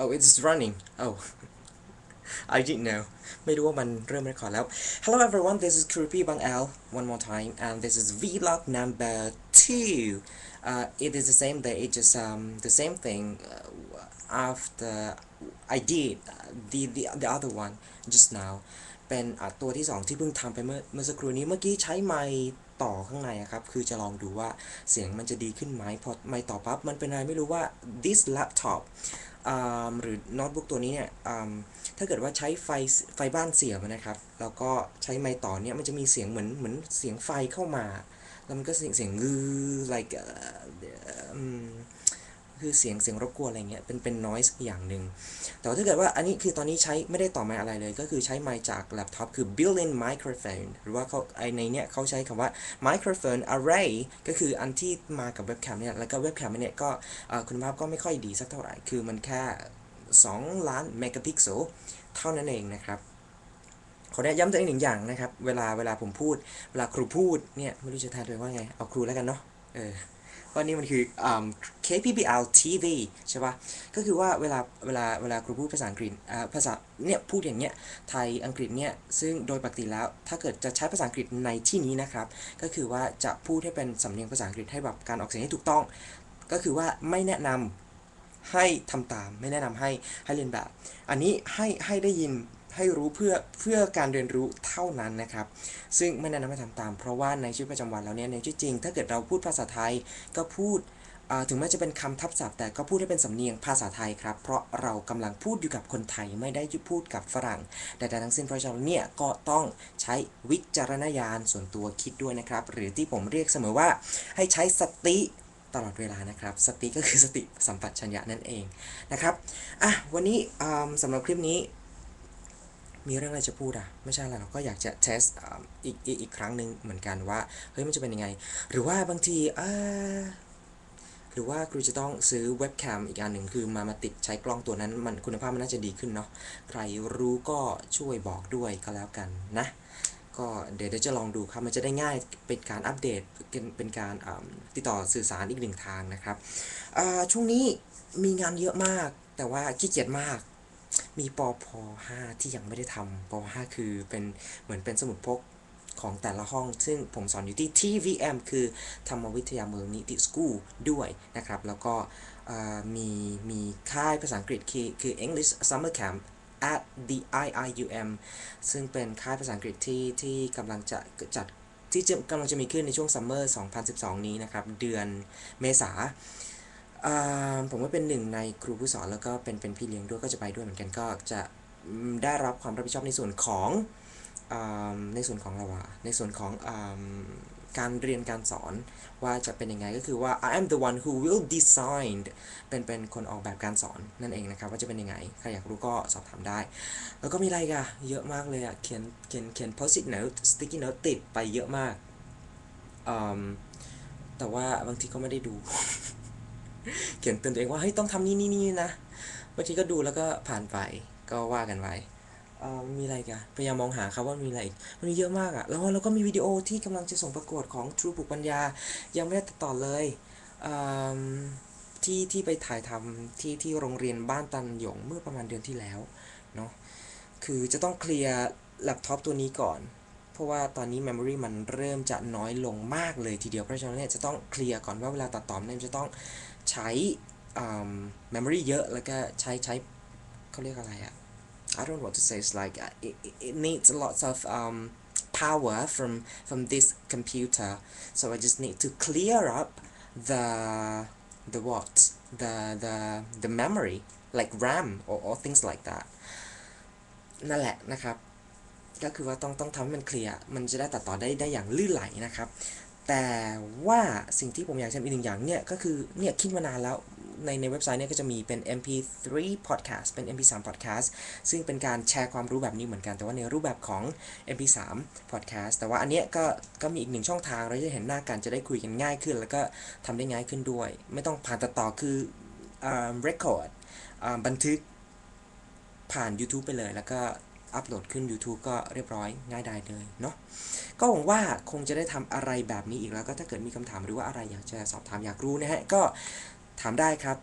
oh it's running oh I didn't know ไม่รู้ว่ามันเริ่ม record แล้ว Hello everyone this is Creepy Bang L one more time and this is vlog number two uh, it is the same day it just um the same thing uh, after I did the, the the other one just now เป็นอ่ะตัวที่ 2 ที่เพิ่งทำไปเมื่อเมื่อสักครู่นี้เมื่อกี้ใช้ไมค์ ต่อข้างในอะครับคือจะลองดูว่าเสียงมันจะดีขึ้นไหมพอไม่ต่อปั๊บมันเป็นอะไรไม่รู้ว่า this laptop อ่าหรือโน้ตบุ๊กตัวนี้เนี่ยอ่าถ้าเกิดว่าใช้ไฟไฟบ้านเสียบนะครับ แล้วก็ใช้ไมค์ต่อเนี่ยมันจะมีเสียงเหมือนเหมือนเสียงไฟเข้ามา แล้วมันก็เสียงเสียงงือ like เอ่ออืม คือเสียงเสียงรบกวนอะไรเงี้ยเป็นเป็น noise อย่างหนึ่งแต่ว่าถ้าเกิดว่าอันนี้คือตอนนี้ใช้ไม่ได้ต่อไมค์อะไรเลย ก็คือใช้ไมค์จากแล็ปท็อปคือ built-in microphone หรือว่าเขาไอในเนี้ยเขาใช้คำว่า microphone array ก็คืออันที่มากับเว็บแคมเนี่ยแล้วก็เว็บแคมเนี่ยก็คุณภาพก็ไม่ค่อยดีสักเท่าไหร่ คือมันแค่ 2 ล้านเมกะพิกเซลเท่านั้นเองนะครับขออนุญาตย้ำตัวเองหนึ่งอย่างนะครับ เวลาเวลาผมพูด เวลาครูพูดเนี่ย ไม่รู้จะแทนตัวเองว่าไง เอาครูแล้วกันเนาะเออ เพรานี่มันคืออ่า KPBL TV ใช่ปะก็คือว่าเวลาเวลาเวลาครูพูดภาษาอังกฤษอ่าภาษาเนี่ยพูดอย่างเงี้ยไทยอังกฤษเนี่ยซึ่งโดยปกติแล้วถ้าเกิดจะใช้ภาษาอังกฤษในที่นี้นะครับ ก็คือว่าจะพูดให้เป็นสำเนียงภาษาอังกฤษให้แบบการออกเสียงให้ถูกต้อง ก็คือว่าไม่แนะนำให้ทำตาม ไม่แนะนำให้ให้เรียนแบบ อันนี้ให้ให้ได้ยิน ให้รู้เพื่อเพื่อการเรียนรู้เท่านั้นนะครับ ซึ่งไม่แนะนำให้ทำตาม เพราะว่าในชีวิตประจำวันแล้วเนี่ยในชีวิตจริง ถ้าเกิดเราพูดภาษาไทยก็พูดถึงแม้จะเป็นคำทับศัพท์แต่ก็พูดให้เป็นสำเนียงภาษาไทยครับ เพราะเรากำลังพูดอยู่กับคนไทยไม่ได้พูดกับฝรั่ง แต่ทั้งสิ้นเพราะฉะนั้นเนี่ยก็ต้องใช้วิจารณญาณส่วนตัวคิดด้วยนะครับ หรือที่ผมเรียกเสมอว่าให้ใช้สติตลอดเวลานะครับ สติก็คือสติสัมปชัญญะนั่นเองนะครับอะวันนี้อ่าสำหรับคลิปนี้ มีเรื่องอะไรจะพูดอะไม่ใช่อะไรเราก็อยากจะเทสอีกอีกอีกครั้งหนึ่งเหมือนกันว่าเฮ้ยมันจะเป็นยังไง หรือว่าบางทีเออหรือว่าครูจะต้องซื้อเว็บแคมอีกอันหนึ่งคือมามาติดใช้กล้องตัวนั้นมันคุณภาพมันน่าจะดีขึ้นเนาะใครรู้ก็ช่วยบอกด้วยก็แล้วกันนะ ก็เดี๋ยวจะลองดูครับมันจะได้ง่ายเป็นการอัปเดตเป็นการติดต่อสื่อสารอีกหนึ่งทางนะครับช่วงนี้มีงานเยอะมากแต่ว่าขี้เกียจมาก มีปพ5ที่ยังไม่ได้ทำปพ5คือเป็นเหมือนเป็นสมุดพกของแต่ละห้อง ซึ่งผมสอนอยู่ที่ TVM คือธรรมวิทยาเมืองนิติสกูลด้วยนะครับ แล้วก็มีมีค่ายภาษาอังกฤษคือคือ English Summer Camp at the IIUM ซึ่งเป็นค่ายภาษาอังกฤษที่ที่กำลังจะจัดที่จะกำลังจะมีขึ้นในช่วงซัมเมอร์ 2012 นี้นะครับ เดือนเมษา ผมก็เป็นหนึ่งในครูผู้สอนแล้วก็เป็นเป็นพี่เลี้ยงด้วยก็จะไปด้วยเหมือนกันก็จะได้รับความรับผิดชอบในส่วนของอในส่วนของอะวะในส่วนของอการเรียนการสอนว่าจะเป็นยังไงก็คือว่า I am the one who will design เป็นเป็นคนออกแบบการสอนนั่นเองนะครับ ว่าจะเป็นยังไง ใครอยากรู้ก็สอบถามได้ แล้วก็มีอะไรกันเยอะมากเลยอะเขียนเขียนเขียน post-it note sticky note ติดไปเยอะมาก แต่ว่าบางทีก็ไม่ได้ดู เขียนเตือนตัวเองว่าเฮ้ยต้องทำนี่นี่นี่นะบางทีก็ดูแล้วก็ผ่านไปก็ว่ากันไปเอ่อมีอะไรกันพยายามมองหาครับว่ามีอะไรอีกมันมีเยอะมากอะแล้วเราก็มีวิดีโอที่กำลังจะส่งประกวดของ True ปุกปัญญา ยังไม่ได้ตัดต่อเลยอืมที่ที่ไปถ่ายทำที่ที่โรงเรียนบ้านตันหยงเมื่อประมาณเดือนที่แล้วเนาะคือจะต้องเคลียร์แล็ปท็อปตัวนี้ก่อน เพราะว่าตอนนี้ Memory มันเริ่มจะน้อยลงมากเลยทีเดียว เพราะฉะนั้นเนี่ยจะต้องเคลียร์ก่อนว่าเวลาตัดต่อเนี่ยจะต้องใช้อ่า memory เยอะแล้วก็ใช้ใช้เขาเรียกอะไรอะ I don't know what to say it's like it, it- it needs lots of um, power from from this computer so I just need to clear up the the what the the the memory like RAM or, or things like that นั่นแหละนะครับ ก็คือว่าต้องต้องทำให้มันเคลียร์มันจะได้ตัดต่อได้ได้อย่างลื่นไหลนะครับ แต่ว่าสิ่งที่ผมอยากทำอีกหนึ่งอย่างเนี่ยก็คือเนี่ยคิดมานานแล้วในในเว็บไซต์เนี่ยก็จะมีเป็น MP3 podcast เป็น MP3 podcast ซึ่งเป็นการแชร์ความรู้แบบนี้เหมือนกัน แต่ว่าในรูปแบบของ MP3 podcast แต่ว่าอันเนี้ยก็ก็มีอีกหนึ่งช่องทางเราจะเห็นหน้ากันจะได้คุยกันง่ายขึ้น แล้วก็ทำได้ง่ายขึ้นด้วย ไม่ต้องผ่านตัดต่อคืออ่า record อ่าบันทึกผ่าน YouTube ไปเลยแล้วก็ อัปโหลดขึ้น YouTube ก็เรียบร้อยง่ายดายเลยเนาะก็หวังว่าคงจะได้ทำอะไรแบบนี้อีกแล้วก็ถ้าเกิดมีคำถามหรือว่าอะไรอยากจะสอบถามอยากรู้นะฮะก็ถามได้ครับ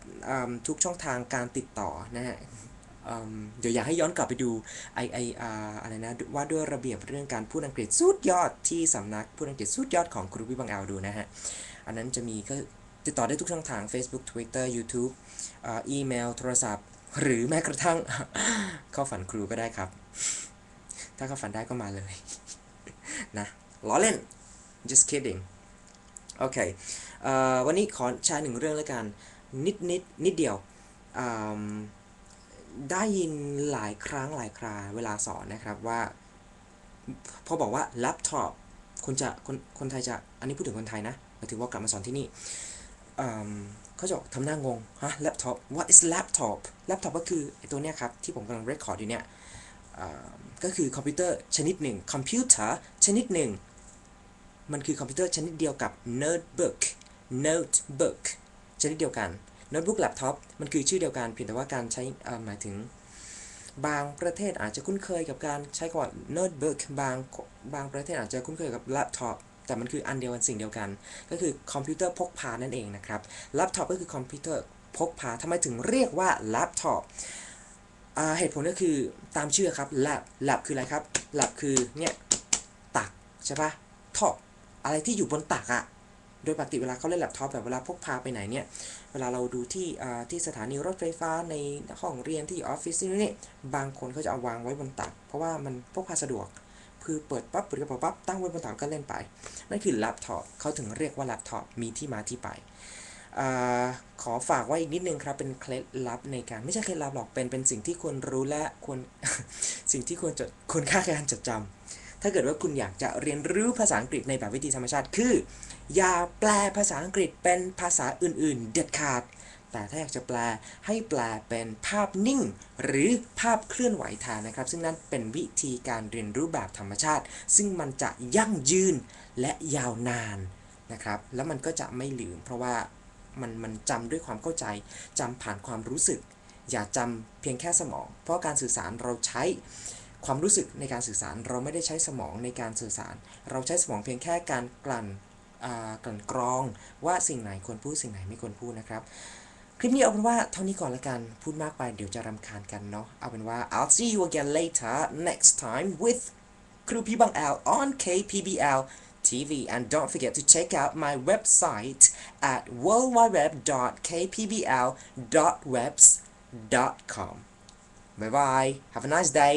ทุกช่องทางการติดต่อนะฮะเดี๋ยวอยากให้ย้อนกลับไปดูไอไออะไรนะว่าด้วยระเบียบเรื่องการพูดอังกฤษสุดยอดที่สำนักพูดอังกฤษสุดยอดของครูพี่บางแอลดูนะฮะ อันนั้นจะมีก็ติดต่อได้ทุกช่องทาง Facebook Twitter YouTube อีเมลโทรศัพท์ หรือแม้กระทั่ง เข้าฝันครูก็ได้ครับ ถ้าเข้าฝันได้ก็มาเลย นะล้อเล่น just kidding โอเควันนี้ขอแชร์หนึ่งเรื่องแล้วกัน นิดนิดนิดเดียว ได้ยินหลายครั้งหลายคราเวลาสอนนะครับว่า พอบอกว่าแล็ปท็อปคนจะคนคนไทยจะ อันนี้พูดถึงคนไทยนะหมายถึงว่ากลับมาสอนที่นี่ เขาจะบอกทำหน้างงฮะ laptop what is laptop laptop ก็คือไอตัวเนี้ยครับ ที่ผมกำลัง record อยู่เนี่ยอ่าก็คือคอมพิวเตอร์ชนิดหนึ่งคอมพิวเตอร์ชนิดหนึ่ง มันคือคอมพิวเตอร์ชนิดเดียวกับ notebook notebook ชนิดเดียวกัน notebook laptop มันคือชื่อเดียวกันเพียงแต่ว่าการใช้อ่าหมายถึง บางประเทศอาจจะคุ้นเคยกับการใช้คำว่า notebook บางบางประเทศอาจจะคุ้นเคยกับ laptop แต่มันคืออันเดียวกันสิ่งเดียวกัน ก็คือคอมพิวเตอร์พกพานั่นเองนะครับ laptop ก็คือคอมพิวเตอร์พกพาทำไมถึงเรียกว่า laptop อ่าเหตุผลก็คือตามชื่อครับ lab lab คืออะไรครับ lab คือเนี่ยตักใช่ปะ top อะไรที่อยู่บนตักอะโดยปกติเวลาเขาเล่นแล็ปท็อปแบบเวลาพกพาไปไหนเนี่ย เวลาเราดูที่ที่สถานีรถไฟฟ้าในห้องเรียนที่ออฟฟิศที่นี่บางคนเขาจะเอาวางไว้บนตัก เพราะว่ามันพกพาสะดวก คือเปิดปั๊บเปิดกระเป๋าปั๊บตั้งไว้บนตักก็เล่นไป นั่นคือแล็ปท็อปเขาถึงเรียกว่าแล็ปท็อปมีที่มาที่ไปอขอฝากไว้อีกนิดนึงครับ เป็นเคล็ดลับในการไม่ใช่เคล็ดลับหรอกเป็นเป็นสิ่งที่ควรรู้และควรสิ่งที่ควรจดควรค่าการจดจำถ้าเกิดว่าคุณอยากจะเรียนรู้ภาษาอังกฤษในแบบวิธีธรรมชาติคือ อย่าแปลภาษาอังกฤษเป็นภาษาอื่น ๆ เด็ดขาด แต่ถ้าอยากจะแปลให้แปลเป็นภาพนิ่ง หรือภาพเคลื่อนไหวแทนนะครับ ซึ่งนั่นเป็นวิธีการเรียนรู้แบบธรรมชาติ ซึ่งมันจะยั่งยืนและยาวนานนะครับ แล้วมันก็จะไม่ลืม เพราะว่ามันมันจำด้วยความเข้าใจจำผ่านความรู้สึก อย่าจำเพียงแค่สมอง เพราะการสื่อสารเราใช้ความรู้สึกในการสื่อสารเราไม่ได้ใช้สมองในการสื่อสาร เราใช้สมองเพียงแค่การกลั่นกลั่นกรองว่าสิ่งไหนควรพูดสิ่งไหนไม่ควรพูดนะครับ คลิปนี้เอาเป็นว่าเท่านี้ก่อนละกัน พูดมากไปเดี๋ยวจะรำคาญกันเนาะเอาเป็นว่า I'll see you again later next time with ครูพี่บาง L on KPBL TV and don't forget to check out my website at worldwideweb.kpbl.webs.com Bye bye have a nice day